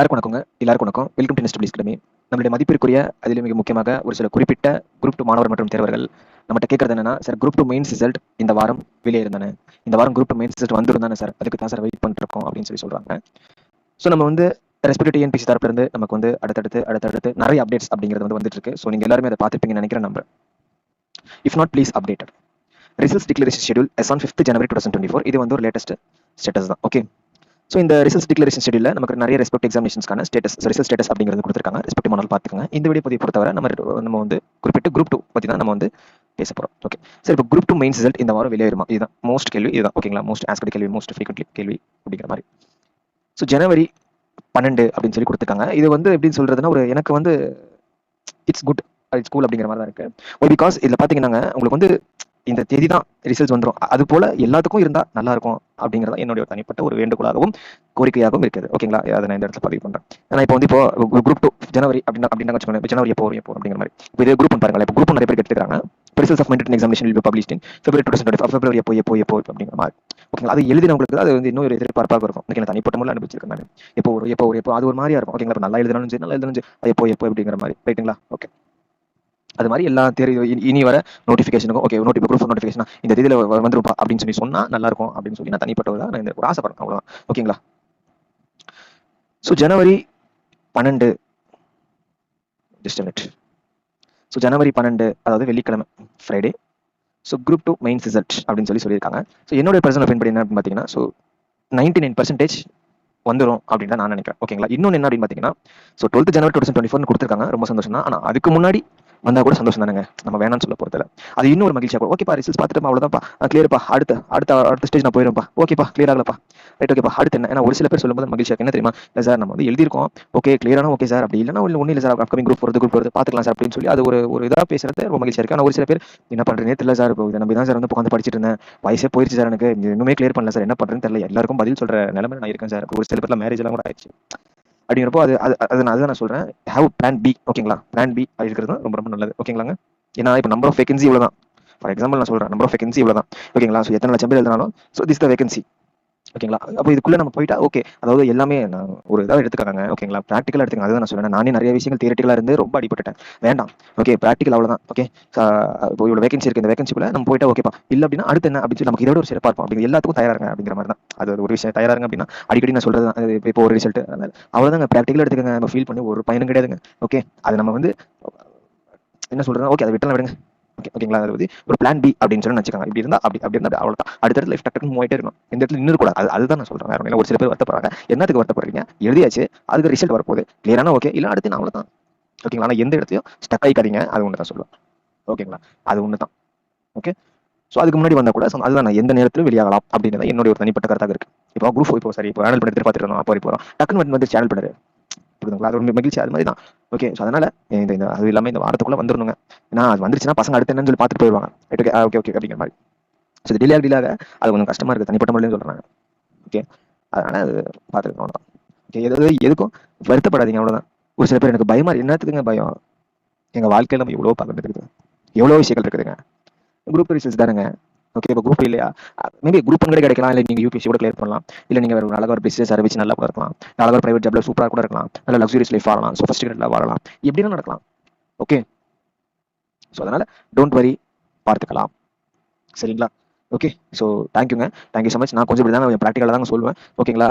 எல்லாருக்கும் வணக்கங்க. எல்லாருக்கும் வணக்கம். வெல்கம் டு நெஸ்ட் அகாடமி நம்மளுடைய மதிப்பிற்குரிய அதில் மிக முக்கியமாக ஒரு சில குறிப்பிட்ட குரூப் டூ மாணவர் மற்றும் தேர்வர்கள் நம்மகிட்ட கேட்கறது என்னன்னா sir group two mains result இந்த வாரம் வெளியே இருந்தானே. இந்த வாரம் குரூப் டூ மெயின்ஸ் ரிசல்ட் வந்துருந்தானே சார் அதுக்கு தான் சார் வெயிட் பண்ணிருக்கோம் அப்படின்னு சொல்லி சொல்றாங்க. ஸோ நம்ம வந்து ரெஸ்பெக்ட் என்பிசி தரப்புலேருந்து நமக்கு வந்து அடுத்தடுத்து அடுத்தடுத்து நிறைய அப்டேட்ஸ் அப்படிங்கிறது வந்து வந்துட்டு இருக்கு ஸோ நீங்க எல்லாருமே அதை பார்த்துருப்பீங்கன்னு நினைக்கிறேன் நம்புறேன். If not please updated results declaration schedule is on fifth January two thousand twenty four இது வந்து ஒரு லேட்டஸ்ட் ஸ்டேட்டஸ் தான். ஓகே ஸோ இந்த ரிசல்ட்ஸ் டிக்ளரேஷன் ஷெடியூல நமக்கு நிறைய ரெஸ்பெக்ட் எக்ஸாமினேஷன்ஸ்க்கான ஸ்டேட்டஸ் ரிசல்ட் ஸ்டேட்டஸ் அப்படிங்கிறது கொடுத்துருக்காங்க. ரெஸ்பெக்ட் மாடல் பார்த்துக்கங்க. இந்த வீடியோ பற்றி பொறுத்தவரை நம்ம நம்ம வந்து குறிப்பிட்டு குரூப் டூ பற்றி தான் நம்ம வந்து பேச போகிறோம் ஓகே சார் இப்போ குரூப் டூ மெயின் ரிசல்ட் இந்த வாரம் வெளியே வருமா இதுதான். மோஸ்ட் கேள்வி இதுதான். ஓகேங்களா மோஸ்ட் ஆஸ்கட் கேள்வி மோஸ்ட் ஃப்ரீக்வெண்ட்லி கேள்வி அப்படிங்கிற மாதிரி. ஸோ ஜனவரி பன்னெண்டு அப்படின்னு சொல்லி கொடுத்துருக்காங்க. இது வந்து எப்படின்னு சொல்கிறதுனா ஒரு எனக்கு வந்து இட்ஸ் குட் இட்ஸ் கூல் அப்படிங்கிற மாதிரி தான் இருக்குது ஒரு பிகாஸ் இதில் பார்த்தீங்கன்னா உங்களுக்கு வந்து இந்த தேதி தான் ரிசல்ட்ஸ் வந்துடும் அது போல எல்லாத்துக்கும் இருந்தால் நல்லா இருக்கும் தான் என்னுடைய தனிப்பட்ட ஒரு வேண்டுகோளாகவும் கோரிக்கையாகவும் இருக்குது. ஓகேங்களா? அதை நான் இந்த இடத்துல பதிவு பண்ணுறேன் ஏன்னா இப்போ வந்து இப்போ குரூப் டூ ஜனவரி அப்படின்னா அப்படின்னா வச்சுக்கோங்க. ஜனவரி எப்போ வரும் எப்போ அப்படிங்கிற மாதிரி. இப்போ இதே குரூப் பாருங்களா இப்போ குரூப் நிறைய பேர் எடுத்துக்கிறாங்க. ரிசல்ட்ஸ் ஆஃப் மென்டல் எக்ஸாமினேஷன் இப்போ publish in February two thousand February எப்போ எப்போ எப்போ அப்படிங்கிற மாதிரி. ஓகேங்களா? அது எழுதினவங்களுக்கு அது வந்து இன்னும் ஒரு எதிர்பார்ப்பாக இருக்கும். ஓகே தனிப்பட்ட முறையில் அனுப்பிச்சிருக்கேன் நான். எப்போ ஒரு எப்போ ஒரு எப்போ அது ஒரு மாதிரியா இருக்கும். ஓகேங்களா? இப்போ நல்லா எழுதினாலும் சரி நல்லா எழுதினாலும் அது எப்போ எப்போ அப்படிங்கிற மாதிரி. ரைட்டுங்களா ஓகே அது மாதிரி எல்லா தெரியும் இனி- இனி வர நோட்டிஃபிகேஷனுக்கும் ஓகே நோட்டி குரூப் நோட்டிஃபிகேஷன் இந்த தேதியில் வந்துருப்பா அப்படின்னு சொல்லி சொன்னால் நல்லா இருக்கும் அப்படின்னு சொல்லி நான் தனிப்பட்டவர்களா நான் இந்த ஒரு ஆசைப்படுறேன் அவ்வளோதான் ஓகேங்களா ஸோ ஜனவரி பன்னெண்டு ஜஸ்ட் மினிட் ஸோ ஜனவரி பன்னெண்டு அதாவது வெள்ளிக்கிழமை Friday so group two mains result அப்படின்னு சொல்லி சொல்லியிருக்காங்க. ஸோ என்னோட பர்சனல் ஒப்பீனியன் படி என்ன அப்படின்னு பார்த்தீங்கன்னா ஸோ நைன்டி நைன் பர்சன்டேஜ் வந்துடும் அப்படின்னு தான் நான் நினைக்கிறேன். ஓகேங்களா இன்னொன்று என்ன அப்படின்னு பார்த்தீங்கன்னா so twelfth January two thousand twenty ஃபோர்னு கொடுத்துருக்காங்க. ரொம்ப சந்தோஷம் தான் ஆனால் அதுக்கு முன்னாடி வந்தா கூட சந்தோஷம் தானேங்க. நம்ம வேணாம்னு சொல்ல போறதில்ல. அது இன்னொரு மகிழ்ச்சியா கூட. ஓகேப்பா ரிசல்ட்ஸ் பார்த்துட்டு அவ்வளோதான்ப்பா கிளியர்ப்பா அடுத்த அடுத்த அடுத்த ஸ்டேஜ் நான் போயிருப்பா ஓகேப்பா கிளியர் ஆகலப்பா. ரைட் ஓகேப்பா அடுத்து என்ன? ஏன்னா ஒரு சில பேர் சொல்லும்போது மகிழ்ச்சியா என்ன தெரியுமா? இல்லை சார் நம்ம வந்து எழுதியிருக்கோம். ஓகே கிளியரான ஓகே சார் அப்படி இல்லைனா ஒன்றும் இல்லை சார் அப்கமிங் குரூப் போகிறது குரூப் போகிறது பார்த்துக்கலாம் சார் அப்படின்னு சொல்லி அது ஒரு ஒரு இதாக பேசுறது ரொம்ப மகிழ்ச்சியா இருக்கு. ஆனால் ஒரு சில பேர் என்ன பண்றேனே தெரியல சார் இப்போ இதை நம்பி தான் சார் வந்து உட்காந்து படிச்சிட்டு இருந்தேன். வயசே போயிருச்சு சார் எனக்கு. இன்னுமே கிளியர் பண்ணல சார் என்ன பண்ணுறேன்னு தெரியல. எல்லாருக்கும் பதில் சொல்கிற நிலைமை நான் இருக்கேன் சார் ஒரு சில பேர்ல மேரேஜ் எல்லாம் கூட ஆயிடுச்சு. அப்படிங்கிறப்போ அது அது அது நான் அதுதான் நான் சொல்கிறேன் ஹேவ் பிளான் பி ஓகேங்களா பிளான் பி இருக்கிறது ரொம்ப ரொம்ப நல்லது ஓகேங்களாங்க ஏன்னா இப்போ நம்பர் ஆஃப் வேகன்சி இவ்வளோ தான் ஃபார் எக்ஸாம்பிள் நான் சொல்கிறேன் நம்பர் ஆஃப் வேகன்சி இவ்வளோ தான் ஓகேங்களா ஸோ எத்தனை லட்சம் பேர் எழுதினாலும் ஸோ திஸ் த வேகன்சி ஓகேங்களா? அப்போ இதுக்குள்ள நம்ம போயிட்டா ஓகே அதாவது எல்லாமே நான் ஒரு இதாக எடுத்துக்காங்க ஓகேங்களா? ப்ராக்டிக்கலாக எடுத்துக்கங்க. அதுதான் நான் சொல்லுவேன் நானே நிறைய விஷயங்கள் தியரட்டிக்கலாக இருந்து ரொம்ப அடிபட்டுட்டேன். வேண்டாம். ஓகே ப்ராக்டிக்கல் அவ்வளோதான் ஓகே இப்போ இவ்வளோ வேகன்சி இருக்கு. இந்த வேகன்சிக்குள்ள நம்ம போயிட்டா ஓகேப்பா இல்லை அப்படின்னா அடுத்து என்ன? அப்படின்னு சொல்லி நமக்கு இதோட ஒரு சிறப்பாக இருக்கும் அப்படிங்க எல்லாத்துக்கும் தயாராங்க அப்படிங்கிற மாதிரி தான். அது ஒரு விஷயம். தயாராங்க அப்படின்னா அடிக்கடி நான் சொல்றது தான். அது இப்போ- ஒரு ரிசல்ட் அவ்வளோதாங்க ப்ராக்டிக்கலாக எடுத்துக்கங்க. நம்ம ஃபீல் பண்ணி ஒரு பயனும் கிடையாதுங்க. ஓகே அது நம்ம வந்து என்ன சொல்றேன் ஓகே அதை விட்டலாம் விடுங்க. ஓகே ஓகேங்களா அது ஒரு பிளான் பி அப்படின்னு சொல்லி நினச்சிக்காங்க இப்படி இருந்தா அப்படி அப்படி இருந்தா அவ்வளோதான் அடுத்த இடத்துல லைஃப் டக்குன்னு மூவாயிட்டே இருக்கணும். இந்த இடத்துல நின்று கூட அது அதுதான் நான் சொல்றேன். வேற ஒரு சில பேர் வருத்தப்படுறாங்க. என்னத்துக்கு வருத்தப்படுறீங்க? எழுதியாச்சு. அதுக்கு ரிசல்ட் வரப்போகுது. கிளியரான ஓகே இல்லை அடுத்து நான் அவ்வளோதான் ஓகேங்களா ஆனால் எந்த இடத்தையும் ஸ்டக் ஆகிக்காதீங்க அது ஒன்று தான் சொல்லுவேன் ஓகேங்களா அது ஒன்று தான் ஓகே ஸோ அதுக்கு முன்னாடி வந்தால் கூட அதுதான் நான் எந்த நேரத்திலும் வெளியாகலாம் அப்படின்னு தான் என்னுடைய ஒரு தனிப்பட்ட கருத்தாக இருக்கு. இப்போ குரூப் இப்போ சரி இப்போ சேனல் பண்ணி பார்த்துட்டு இருந்தோம். அப்போ போகிறோம் டக்குன்னு வந்து- வந்து சேனல் பண்ணுறது புரியுதுங்களா? அது ஒரு மகிழ்ச்சி அது மாதிரி தான் ஓகே ஸோ அதனால இந்த இந்த அது இல்லாமல் இந்த வாரத்துக்குள்ளே வந்துடணுங்க ஏன்னா அது வந்துருச்சுன்னா பசங்க அடுத்து என்னன்னு சொல்லி பார்த்துட்டு போயிடுவாங்க. ஓகே ஓகே ஓகே அப்படிங்கிற மாதிரி. ஸோ டிலே ஆக டிலே ஆக அது கொஞ்சம் கஷ்டமாக இருக்குது தனிப்பட்ட முறையிலும் சொல்கிறாங்க ஓகே அதனால் அது பார்த்துருக்கோம் அவ்வளோதான் ஓகே எது எதுக்கும் வருத்தப்படாதீங்க அவ்வளோதான் ஒரு சில பேர் எனக்கு பயமாக என்னத்துக்குங்க பயம்? எங்கள் வாழ்க்கையில் நம்ம எவ்வளோ பார்க்க இருக்குது எவ்வளோ விஷயங்கள் இருக்குதுங்க. குரூப் ரிசல்ட்ஸ் தானுங்க. ஓகே இப்போ குரூப் இல்லையா? மேபி குரூப் கூட கிடைக்கலாம் இல்லை நீங்கள் யூபிஎஸ்சி கூட கிளியர் பண்ணலாம். இல்லை நீங்கள் ஒரு அழகாக ஒரு பிசினஸ் அறிவிச்சு நல்லா கூட இருக்கலாம். அழகாக ஒரு ப்ரைவேட் ஜாப்ல சூப்பராக கூட இருக்கலாம். நல்ல லக்ஸுரியஸ் லைஃப் ஆகலாம் சொஃபஸ்டிகேட்டில் வரலாம் எப்படிலாம் நடக்கலாம். ஓகே ஸோ அதனால் டோன்ட் வரி பார்த்துக்கலாம். சரிங்களா? ஓகே ஸோ தேங்க்யூங்க தேங்க்யூ ஸோ மச் நான் கொஞ்சம் இப்படி தான் ப்ராக்டிக்கலாக தான் சொல்லுவேன். ஓகேங்களா